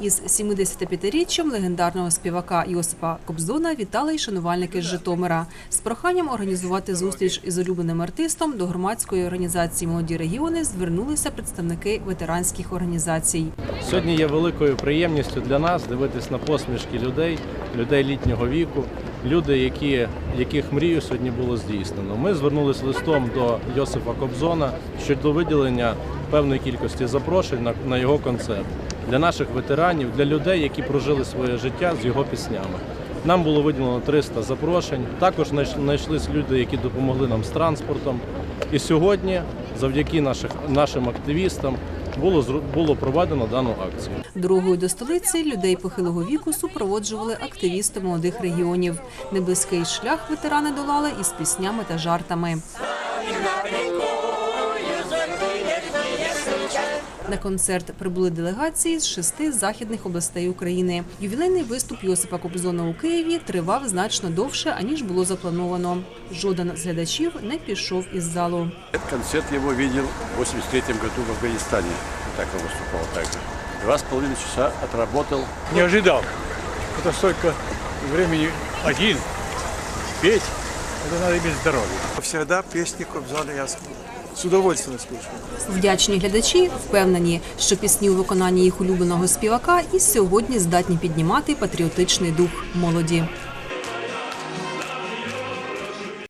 Із 75-річчям легендарного співака Йосипа Кобзона вітали й шанувальники з Житомира з проханням організувати зустріч із улюбленим артистом до громадської організації Молоді регіони звернулися представники ветеранських організацій. Сьогодні є великою приємністю для нас дивитись на посмішки людей, людей літнього віку, люди, які, яких мрію сьогодні було здійснено. Ми звернулися листом до Йосифа Кобзона щодо виділення певної кількості запрошень на, на його концерт для наших ветеранів, для людей, які прожили своє життя з його піснями. Нам було виділено 300 запрошень. Також знайш- знайшлись люди, які допомогли нам з транспортом. І сьогодні, завдяки наших, нашим активістам, було, було проведено дану акцію. Дорогою до столиці людей похилого віку супроводжували активісти молодих регіонів. Неблизький шлях ветерани долали із піснями та жартами. На концерт прибули делегації з шести західних областей України. Ювілейний виступ Йосипа Кобзона у Києві тривав значно довше, аніж було заплановано. Жоден з глядачів не пішов із залу. Этот концерт его видел в 83 году в Афганистане. Вот так он выступал также. Два с половиной часа отработал. Не ожидал. Это столько времени один петь. Это надо иметь здоровье. Всегда песни Кобзона я с с удовольствием слушаю. Вдячні глядачі впевнені, що пісні у виконанні їх улюбленого співака і сьогодні здатні піднімати патріотичний дух молоді.